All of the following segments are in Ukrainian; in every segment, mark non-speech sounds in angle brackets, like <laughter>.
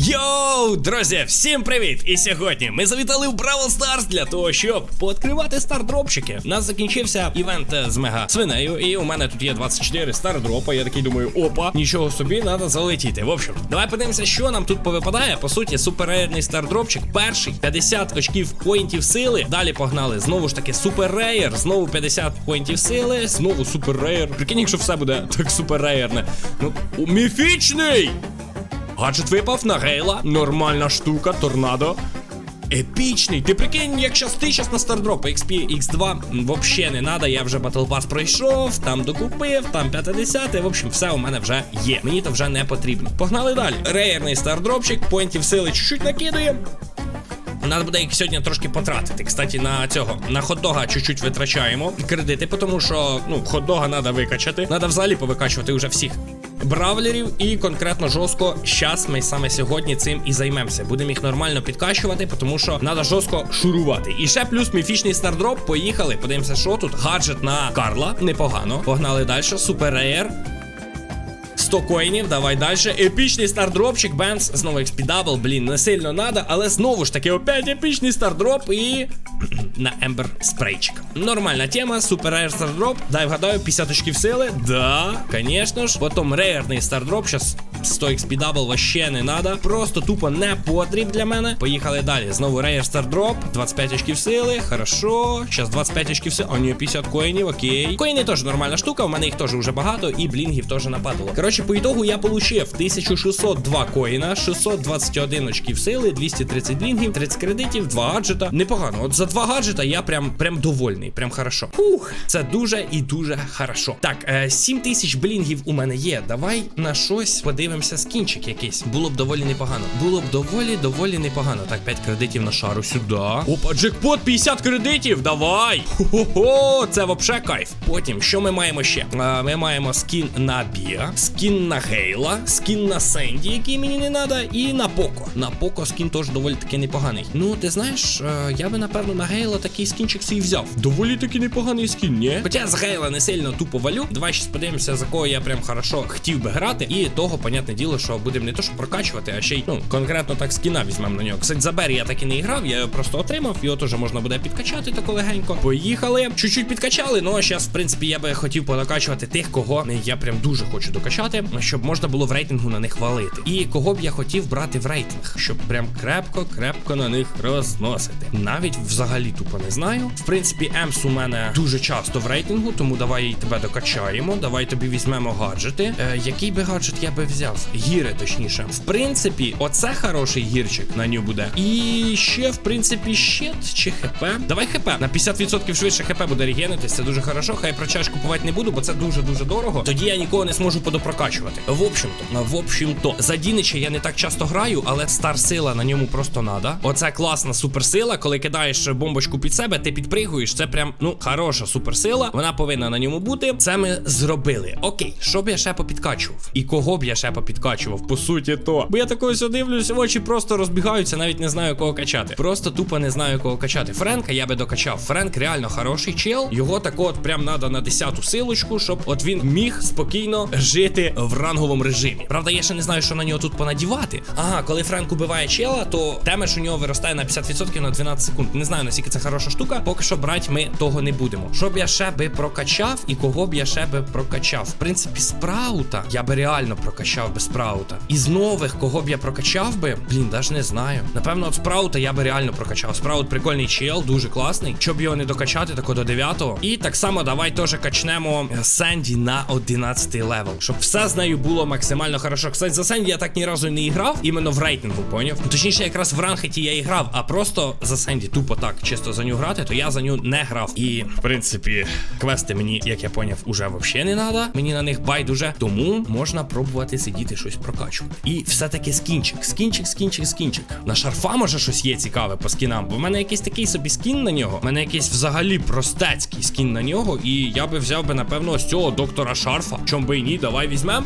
Йоу, друзі, всім привіт! І сьогодні ми завітали в Бравл Старс для того, щоб пооткривати стардропчики. У нас закінчився івент е, з мега свинею, і у мене тут є 24 стардропа. Я такий думаю, опа, нічого собі, треба залетіти. В общем, давай подивимося, що нам тут повипадає. По суті, суперрейерний стардропчик. Перший 50 очків поінтів сили. Далі погнали. Знову ж таки, суперрейер, знову 50 поінтів сили, знову суперрейер. Прикинь, якщо все буде так суперрейерне. Ну, міфічний! Гаджет випав на Гейла. Нормальна штука, торнадо. Епічний. Ти прикинь, як щас ти щас на стардроп XP X2 вообще не надо. Я вже Battle Pass пройшов, там докупив, там 50. В общем, все у мене вже є. Мені то вже не потрібно. Погнали далі. Рейерний стардропчик, поінтів сили чуть-чуть накидуємо. Надо буде їх сьогодні трошки потратити. Кстати, на цього на хот-дога чуть-чуть витрачаємо кредити, тому що ну хот-дога треба викачати. Треба взагалі повикачувати вже всіх. Бравлерів і конкретно жорстко. Щас ми саме сьогодні цим і займемося. Будемо їх нормально підкачувати, тому що треба жорстко шурувати. І ще плюс міфічний стардроп. Поїхали. Подивимося, що тут. Гаджет на Карла. Непогано. Погнали далі. Супер Рейер. 100 коїнів, давай далі. Епічний стардропчик, Бенс, знову експідабл, блін, не сильно надо, але знову ж таки, опять епічний стардроп і. <clears throat> на Ембер спрейчик. Нормальна тема, супер рейр стардроп. Дай вгадаю, 50 очків сили. Да, звісно ж. Потім рейерний стардроп. Щас 100 XP вообще не надо. Просто тупо не потріб для мене. Поїхали далі. Знову рейер стардроп. 25 очків сили. Хорошо. Щас 25 очків сили. А ні, 50 коїнів, окей. Коїни теж нормальна штука. У мене їх теж вже багато, і блінгів теж нападало. Коротше, по ітогу я получив 1602 коїна, 621 очків сили, 230 блінгів, 30 кредитів, 2 гаджета. Непогано. От за два гаджета я прям прям довольний, прям хорошо. Фух, це дуже і дуже хорошо. Так, е, 7 тисяч блінгів у мене є. Давай на щось подивимося скінчик якийсь. Було б доволі непогано. Було б доволі, доволі непогано. Так, 5 кредитів на шару сюди. Опа, джекпот 50 кредитів. Давай! Хо-хо-хо, це вообще кайф. Потім, що ми маємо ще? Е, ми маємо скін на Біа, скін на Гейла, скін на Сенді, який мені не треба, і на Поко. На Поко скін теж доволі таки непоганий. Ну, ти знаєш, е, я би напевно на Гейла такий скінчик свій взяв. Доволі таки непоганий скін, ні? Хоча з Гейла не сильно тупо валю. Давай щас подивимося, за кого я прям хорошо хотів би грати. І того, понятне діло, що будемо не то, що прокачувати, а ще й ну конкретно так скіна візьмемо на нього. Кстати, забері я так і не грав, я його просто отримав, його теж можна буде підкачати тако легенько. Поїхали. Чуть-чуть підкачали. Ну а зараз, в принципі, я би хотів подокачувати тих, кого я прям дуже хочу докачати, щоб можна було в рейтингу на них валити. І кого б я хотів брати в рейтинг, щоб прям крепко-крепко на них розносити. Навіть взагалі тупо не знаю. В принципі, Емс у мене дуже часто в рейтингу, тому давай тебе докачаємо. Давай тобі візьмемо гаджети. Е, який би гаджет я би взяв? Гіри, точніше. В принципі, оце хороший гірчик на нього буде. І ще, в принципі, щит чи ХП. Давай ХП. На 50% швидше ХП буде регенитись, це дуже хорошо. Хай про чаш купувати не буду, бо це дуже-дуже дорого. Тоді я нікого не зможу подопрокачувати. В общем-то, в общем-то, за Дінича я не так часто граю, але стар сила на ньому просто надо. Оце класна суперсила. Коли кидаєш бомбочку під себе, ти підпригуєш. Це прям ну хороша суперсила. Вона повинна на ньому бути. Це ми зробили. Окей, що б я ще попідкачував? І кого б я ще попідкачував? По суті, то. Бо я такою дивлюсь, очі просто розбігаються, навіть не знаю кого качати. Просто тупо не знаю кого качати. Френка я би докачав. Френк реально хороший чел. Його так от прям надо на 10-ту силочку, щоб от він міг спокійно жити в ранговому режимі. Правда, я ще не знаю, що на нього тут понадівати. Ага, коли Френк убиває чела, то демедж у нього виростає на 50% на 12 секунд. Не знаю, наскільки це хороша штука. Поки що брати ми того не будемо. Що б я ще би прокачав і кого б я ще би прокачав? В принципі, спраута я би реально прокачав би спраута. Із нових, кого б я прокачав би, блін, навіть не знаю. Напевно, от спраута я би реально прокачав. Спраут прикольний чел, дуже класний. Щоб його не докачати, тако до 9-го. І так само давай теж качнемо е, Сенді на 11 левел. Щоб все з нею було максимально хорошо. Кстати, за Сенді я так ні разу не грав, іменно в рейтингу, поняв? Ну, точніше, якраз в ранхеті я і грав, а просто за Сенді тупо так, чисто за ню грати, то я за ню не грав. І, в принципі, квести мені, як я поняв, уже взагалі не треба. Мені на них байдуже. Тому можна пробувати сидіти щось прокачувати. І все-таки скінчик. Скінчик, скінчик, скінчик. На шарфа може щось є цікаве по скінам, бо в мене якийсь такий собі скін на нього. У мене якийсь взагалі простецький скін на нього. І я би взяв би, напевно, ось цього доктора шарфа. Чом би і ні, давай візьмем.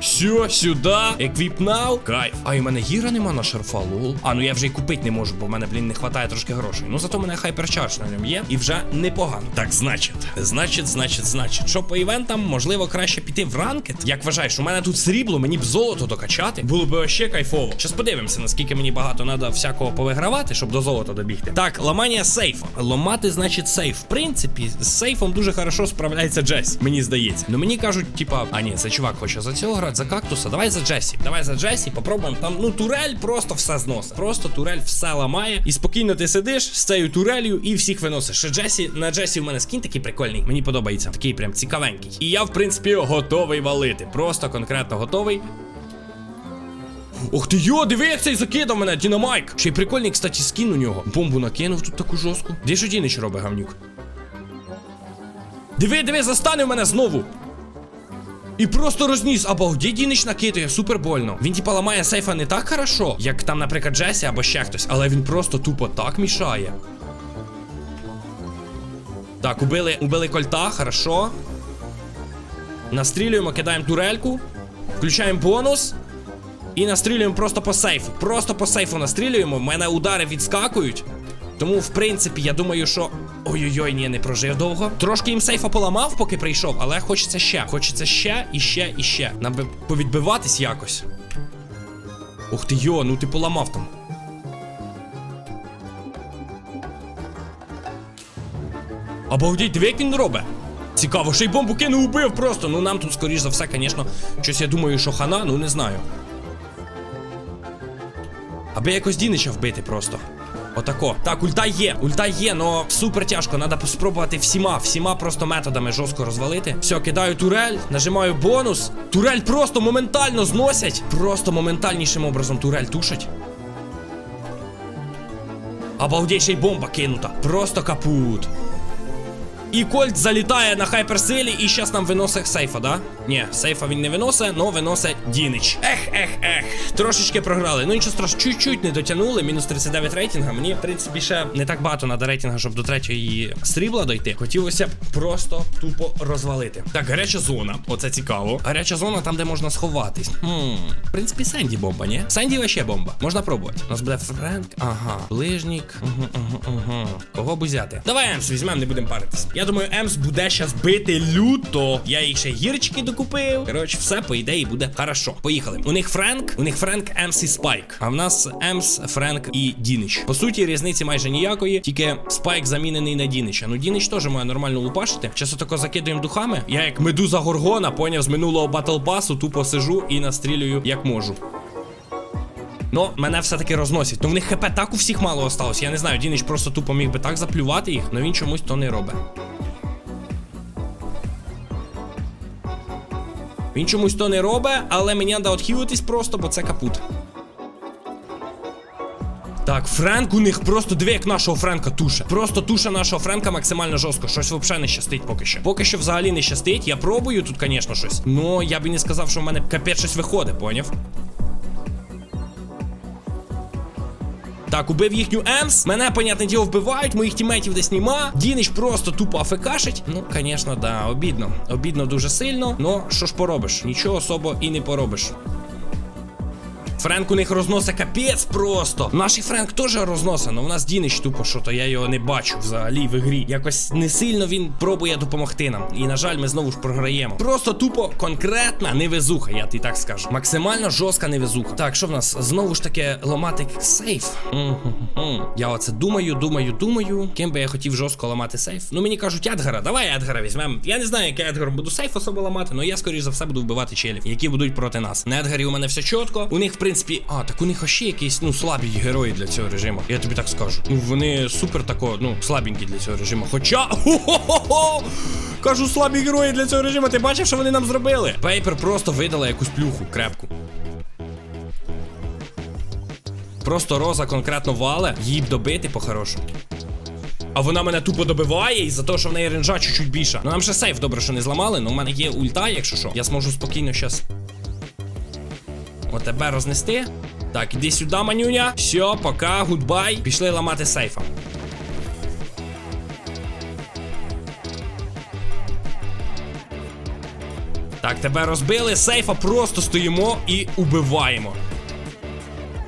Все, сюди. Еквіп нау. Кайф. А і в мене гіра нема на шарфа, лол. А, ну я вже й купити не можу, бо в мене, блін, не вистачає трошки грошей. Ну зато в мене хайперчардж на ньому є. І вже непогано. Так, значить, значить, значить, значить, що по івентам, можливо, краще піти в ранкет. Як вважаєш, у мене тут срібло, мені б золото докачати. Було б ще кайфово. Щас подивимося, наскільки мені багато треба всякого повигравати, щоб до золота добігти. Так, ламання сейфа. Ламати, значить, сейф. В принципі, з сейфом дуже хорошо справляється Джесі. Мені здається. Ну мені кажуть, типа, а ні, це чувак хоче за цього грати, за кактуса. Давай за Джесі. Давай за Джесі, попробуємо. Там, ну, турель просто все зносить. Просто турель все ламає. І спокійно ти сидиш з цією турелью і всіх виносиш. Ще Джесі, на Джесі в мене скін такий прикольний. Мені подобається. Такий прям цікавенький. І я, в принципі, готовий валити. Просто конкретно готовий. Ух ти йо, диви, як цей закидав мене, Дінамайк. Ще й прикольний, кстати, скін у нього. Бомбу накинув тут таку жорстку. Де ж Дінич робить гавнюк? Диви, диви, застане в мене знову. І просто розніс, обалдеть Дінич накидує, супер больно. Він типа ламає сейфа не так хорошо, як там, наприклад, Джесі або ще хтось, але він просто тупо так мішає. Так, убили, убили кольта, хорошо. Настрілюємо, кидаємо турельку. Включаємо бонус. І настрілюємо просто по сейфу. Просто по сейфу настрілюємо. Мене удари відскакують. Тому, в принципі, я думаю, що. Ой-ой-ой, ні, не прожив довго. Трошки їм сейфа поламав, поки прийшов, але хочеться ще. Хочеться ще і ще і ще. Нам би повідбиватись якось. Ух ти йо, ну ти поламав там. Обалдеть, диви, як він робить. Цікаво, ще й бомбу кинув убив просто. Ну нам тут, скоріш за все, звісно, щось я думаю, що хана, ну не знаю. Аби якось Дінича вбити просто. Отако. Так, ульта є, ульта є, но супер тяжко. Надо спробувати всіма, всіма просто методами жорстко розвалити. Все, кидаю турель, нажимаю бонус. Турель просто моментально зносять. Просто моментальнішим образом турель тушать. Обалдей, ще й бомба кинута. Просто капут. І Кольт залітає на хайперсилі і щас нам виносить сейфа, да? Ні, сейфа він не виносить, но виносить Дінич. Ех, ех, ех. Трошечки програли. Ну нічого страшного, чуть-чуть не дотягнули. Мінус 39 рейтинга. Мені, в принципі, ще не так багато надо рейтинга, щоб до третьої срібла дойти. Хотілося б просто тупо розвалити. Так, гаряча зона. Оце цікаво. Гаряча зона там, де можна сховатись. Хм. В принципі, Сенді бомба, ні? Сенді вообще бомба. Можна пробувати. У нас буде Френк. Ага. Ближнік. Угу, угу, угу. Кого б взяти? Давай Емс візьмемо, не будемо паритись. Я думаю, Емс буде щас бити люто. Я їх ще гірчики докупив. Коротше, все по ідеї буде хорошо. Поїхали. У них Френк, у них Френк, Емс і Спайк. А в нас Емс, Френк і Дінич. По суті, різниці майже ніякої, тільки Спайк замінений на Дінича. Ну Дінич теж має нормально лупашити. Часто тако закидуємо духами. Я як медуза Горгона, поняв з минулого батл пасу, тупо сижу і настрілюю як можу. Ну, мене все-таки розносять. Ну в них хп так у всіх мало осталось. Я не знаю, Дінич просто тупо міг би так заплювати їх, але він чомусь то не робить. Він чомусь то не робить, але мені треба відхилитись просто, бо це капут. Так, Френк у них просто диви, як нашого Френка туше. Просто туша нашого Френка максимально жорстко. Щось взагалі не щастить поки що. Поки що взагалі не щастить. Я пробую тут, звісно, щось. Ну, я би не сказав, що в мене капець щось виходить, поняв? Так, убив їхню Емс. Мене, понятне діло, вбивають, моїх тіметів десь нема. Дінич просто тупо афекашить. Ну, звісно, да, обідно. Обідно дуже сильно. Ну, що ж поробиш? Нічого особо і не поробиш. Френк у них розносить капець просто. Наш Френк теж розносить, але у нас Дінич тупо що, то я його не бачу взагалі в ігрі. Якось не сильно він пробує допомогти нам. І, на жаль, ми знову ж програємо. Просто тупо конкретна невезуха, я ти так скажу. Максимально жорстка невезуха. Так, що в нас? Знову ж таки ламати сейф. Я оце думаю, думаю, думаю. Ким би я хотів жорстко ламати сейф? Ну мені кажуть, Едгара, давай Едгара візьмемо. Я не знаю, який Едгар буду сейф особо ламати, але я, скоріш за все, буду вбивати челів, які будуть проти нас. На Едгарі у мене все чітко. У них, в принципі, а, так у них ще якісь, ну, слабі герої для цього режиму. Я тобі так скажу. Ну, вони супер тако, ну, слабенькі для цього режиму. Хоча. <laughs> Хо-хо-хо! Кажу, слабі герої для цього режиму. Ти бачив, що вони нам зробили? Пейпер просто видала якусь плюху крепку. Просто роза конкретно вале, її б добити по-хорошому. А вона мене тупо добиває і за те, що в неї ренжа чуть-чуть більша. Ну нам ще сейф добре, що не зламали, але в мене є ульта, якщо що. Я зможу спокійно щас. От тебе рознести. Так, іди сюди, манюня. Все, пока, гудбай. Пішли ламати сейфа. Так, тебе розбили, сейфа просто стоїмо і убиваємо.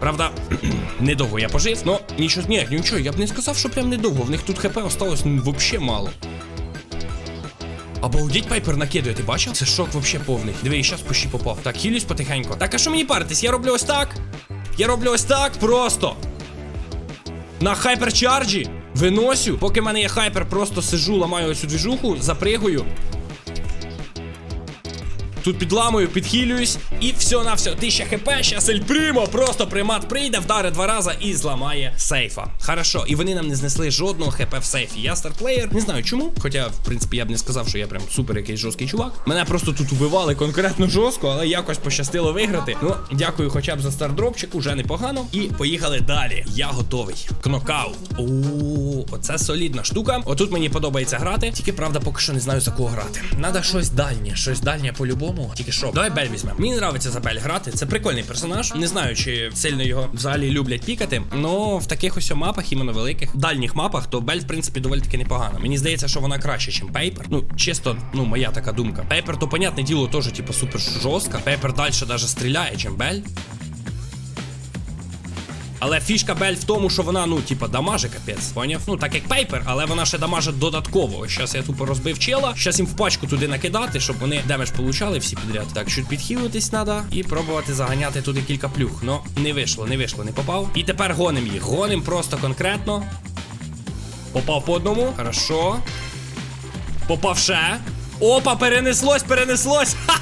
Правда, <clears throat> недовго я пожив, но нічого, ні, нічого, я б не сказав, що прям недовго. В них тут хп осталось ну, вообще мало. Обалдіть пайпер накидує, ти бачив? Це шок вообще повний. Диви, і щас почти попав. Так, хілюсь потихеньку. Так, а що мені паритись? Я роблю ось так. Я роблю ось так просто. На хайперчарджі виносю. Поки в мене є хайпер, просто сижу, ламаю цю двіжуху, запригую. Тут підламую, підхилююсь, і все на все. 1000 хп, щас Ель Примо, просто примат прийде, вдари два рази і зламає сейфа. Хорошо, і вони нам не знесли жодного хп в сейфі. Я старплеєр, не знаю чому. Хоча, в принципі, я б не сказав, що я прям супер якийсь жорсткий чувак. Мене просто тут убивали конкретно жорстко, але якось пощастило виграти. Ну, дякую, хоча б за стардропчик, уже непогано. І поїхали далі. Я готовий. Кнокаут. О, оце солідна штука. Отут мені подобається грати. Тільки правда, поки що не знаю за кого грати. Надо щось дальнє, щось дальнє по-любому. Тільки що. Давай Бель візьмемо. Мені нравиться за Бель грати. Це прикольний персонаж. Не знаю, чи сильно його взагалі люблять пікати. Но в таких ось мапах, іменно великих, дальніх мапах, то Бель, в принципі, доволі таки непогана. Мені здається, що вона краще, ніж Пейпер. Ну, чисто, ну, моя така думка. Пейпер, то, понятне діло, теж, типу, супер жорстка. Пейпер далі навіть стріляє, чим Бель. Але фішка Бель в тому, що вона, ну, типа, дамаже капець, поняв? Ну, так як пейпер, але вона ще дамажить додатково. Щас я тупо розбив чела. Щас їм в пачку туди накидати, щоб вони демедж получали всі підряд. Так, чуть підхилитись треба і пробувати заганяти туди кілька плюх. Ну, не вийшло, не вийшло, не попав. І тепер гоним їх. Гоним просто конкретно. Попав по одному. Хорошо. Попав ще. Опа, перенеслось, перенеслось. Ха-ха-ха.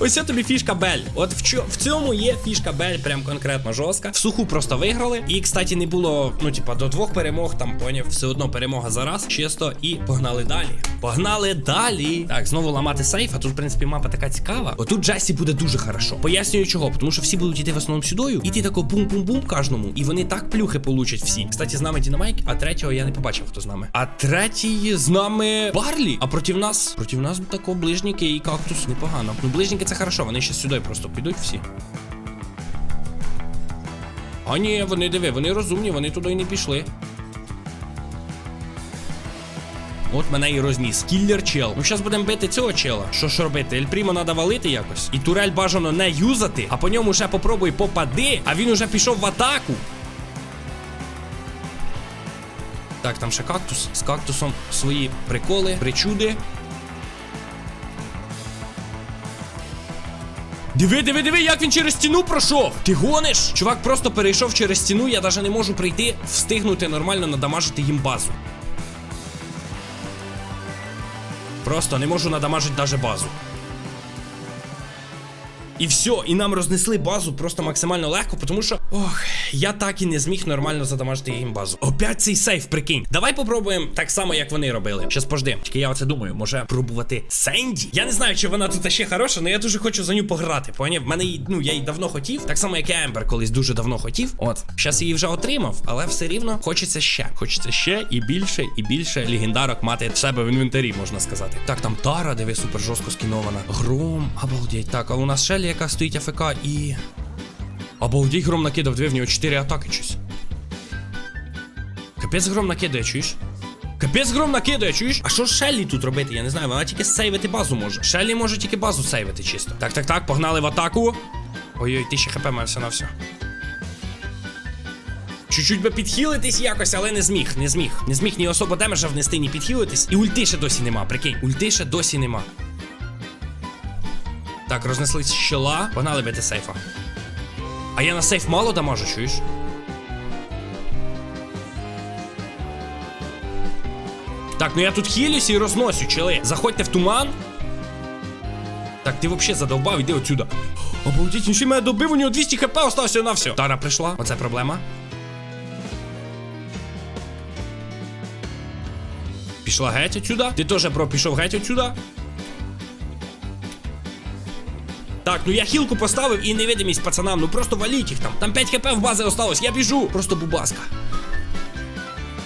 Ось тобі фішка Бель. От в, чо, в цьому є фішка Бель, прям конкретно жорстка. В суху просто виграли. І, кстати, не було, ну, типа, до двох перемог, там поняв, все одно перемога за раз, чисто, і погнали далі. Погнали далі. Так, знову ламати сейф, а тут, в принципі, мапа така цікава. Отут Джасі буде дуже хорошо. Пояснюю чого, тому що всі будуть йти в основному сюдою, і ти тако бум-бум-бум кожному, і вони так плюхи получать всі. Кстати, з нами Дінамайк, а третього я не побачив, хто з нами. А третій з нами Барлі. А проти нас, проти нас тако ближніки і кактус непогано. Ну, ближніки це хорошо, вони ще сюди просто підуть всі. А ні, вони диви, вони розумні, вони туди і не пішли. От мене і розніс. Кіллер чел. Ну, зараз будемо бити цього чела. Що ж робити? Ель Прімо треба валити якось. І турель бажано не юзати, а по ньому ще попробуй попади, а він уже пішов в атаку. Так, там ще кактус. З кактусом свої приколи, причуди. Диви, диви, диви, як він через стіну пройшов. Ти гониш? Чувак просто перейшов через стіну, я навіть не можу прийти, встигнути нормально надамажити їм базу. Просто не можу надамажити навіть базу. І все, і нам рознесли базу просто максимально легко, тому що ох, я так і не зміг нормально задамажити їм базу. Опять цей сейф, прикинь. Давай попробуємо так само, як вони робили. Щас пожди. Тільки я оце думаю, може пробувати Сенді? Я не знаю, чи вона тут ще хороша, але я дуже хочу за ню пограти. Поняв? Мене ну я її давно хотів, так само як і Ембер колись дуже давно хотів. От, щас її вже отримав, але все рівно хочеться ще. Хочеться ще і більше, і більше легендарок мати в себе в інвентарі, можна сказати. Так, там Тара, диви, супер жорстко скінована. Гром, обалдеть. Так, а у нас Шелі, яка стоїть АФК і. Обалдеть, гром накидав, диви, в нього 4 атаки щось. Капець гром накидає, чуєш? Капець гром накидає, чуєш? А що Шеллі тут робити? Я не знаю, вона тільки сейвити базу може. Шеллі може тільки базу сейвити чисто. Так, так, так, погнали в атаку. Ой-ой, тисяча хп має все на все. Чуть-чуть би підхилитись якось, але не зміг, не зміг. Не зміг ні особо демеджа внести, ні підхилитись. І ульти ще досі нема, прикинь. Ульти ще досі нема. Так, рознесли щела. Погнали бити сейфа. А я на сейф мало дамажу, чуєш? Так, ну я тут хилюсь і розносю, чели. Заходьте в туман. Так, ти взагалі задовбав, іди отсюда. Обалдіть, він ще мене добив, у нього 200 хп остався на все. Тара прийшла, оце проблема. Пішла геть отсюда. Ти теж, бро, пішов геть отсюда. Так, ну я хілку поставив і невидимість пацанам, ну просто валіть їх там. Там 5 хп в бази осталось, я біжу. Просто бубаска.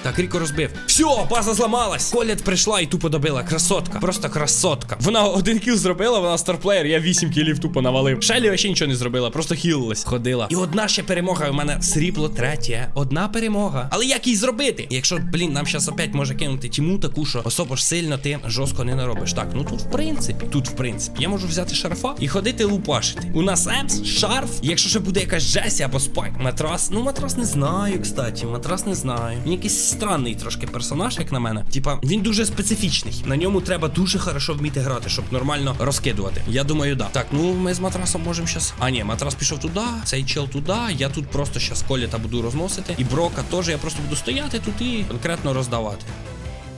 Так, Ріко розбив. Все, база зламалась. Колет прийшла і тупо добила. Красотка. Просто красотка. Вона один кіл зробила, вона старплеєр, я 8 кілів тупо навалив. Шелі вообще нічого не зробила, просто хілилась. Ходила. І одна ще перемога. У мене срібло третє. Одна перемога. Але як її зробити? Якщо, блін, нам зараз опять може кинути тіму таку, що особо ж сильно ти жорстко не наробиш. Так, ну тут в принципі, тут в принципі. Я можу взяти шарфа і ходити лупашити. У нас емс, шарф. Якщо ще буде якась Джесі або спайк, матрас. Ну, матрас не знаю, кстати. Матрас не знаю. Якийсь странний трошки персонаж, як на мене. Типа, він дуже специфічний. На ньому треба дуже хорошо вміти грати, щоб нормально розкидувати. Я думаю, да. Так, ну ми з матрасом можемо щас. А ні, матрас пішов туди, цей чел туди. Я тут просто щас коліта буду розносити. І брока теж я просто буду стояти тут і конкретно роздавати.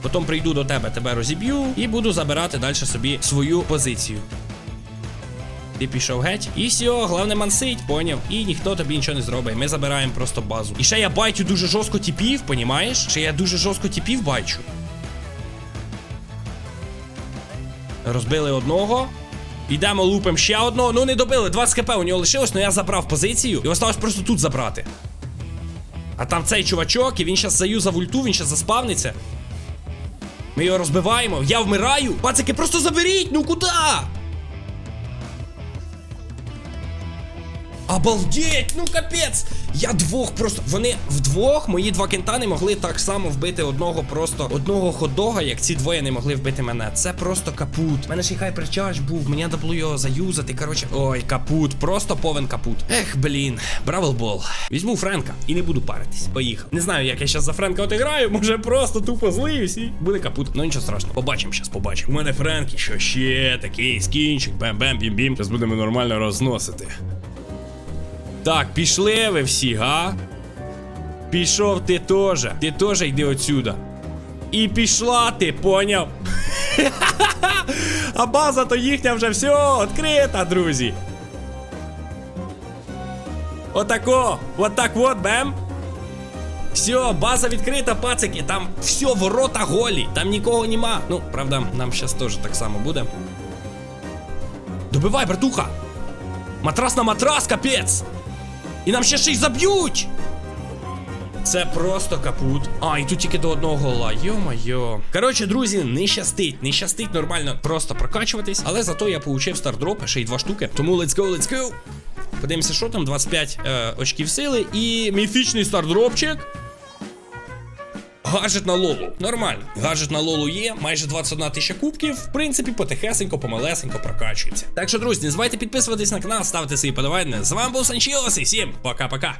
Потім прийду до тебе, тебе розіб'ю і буду забирати далі собі свою позицію. Ти пішов геть, і все, головне мансить, поняв. І ніхто тобі нічого не зробить. Ми забираємо просто базу. І ще я байтю дуже жорстко тіпів, понімаєш? Ще я дуже жорстко тіпів бачу. Розбили одного. Йдемо лупим ще одного. Ну не добили. 20 кп у нього лишилось, але я забрав позицію. І осталось просто тут забрати. А там цей чувачок, і він зараз заюзав ульту, він зараз заспавниться. Ми його розбиваємо. Я вмираю. Пацики, просто заберіть! Ну куди? Обалдеть, ну капець! Я двох просто. Вони вдвох, мої два кентани могли так само вбити одного просто одного ходога, як ці двоє не могли вбити мене. Це просто капут. У мене ще й хайперчардж був, мені треба було його заюзати. Коротше, ой, капут, просто повен капут. Ех, блін, бравелбол. Візьму Френка і не буду паритись. Поїхав. Не знаю, як я зараз за Френка отиграю, може просто тупо злиюсь і буде капут. Ну нічого страшного. Побачимо зараз, побачимо. У мене Френк, і що ще такий скінчик, бем-бем-бім-бім. Зараз будемо нормально розносити. Так, пішли ви всі, га? Пішов ти теж. Ти теж йди отсюда. І пішла ти, поняв? <laughs> а база то їхня вже все відкрита, друзі. Отако. Отак от, бем. Все, база відкрита, пацики. Там все, ворота голі. Там нікого нема. Ну, правда, нам зараз теж так само буде. Добивай, братуха! Матрас на матрас, капець! І нам ще ще й заб'ють! Це просто капут. А, і тут тільки до одного гола. Йо-майо. Коротше, друзі, не щастить, не щастить нормально просто прокачуватись, але зато я получив стардроп, ще й два штуки. Тому let's go, let's go. Подивимося, що там, 25 е, очків сили і міфічний стардропчик. Гаджет на лолу. Нормально. Гаджет на лолу є, майже 21 тисяча кубків. В принципі, потихесенько, помалесенько прокачується. Так що, друзі, не забувайте підписуватись на канал, ставити свої подавання. З вами був Санчіос і всім пока-пока.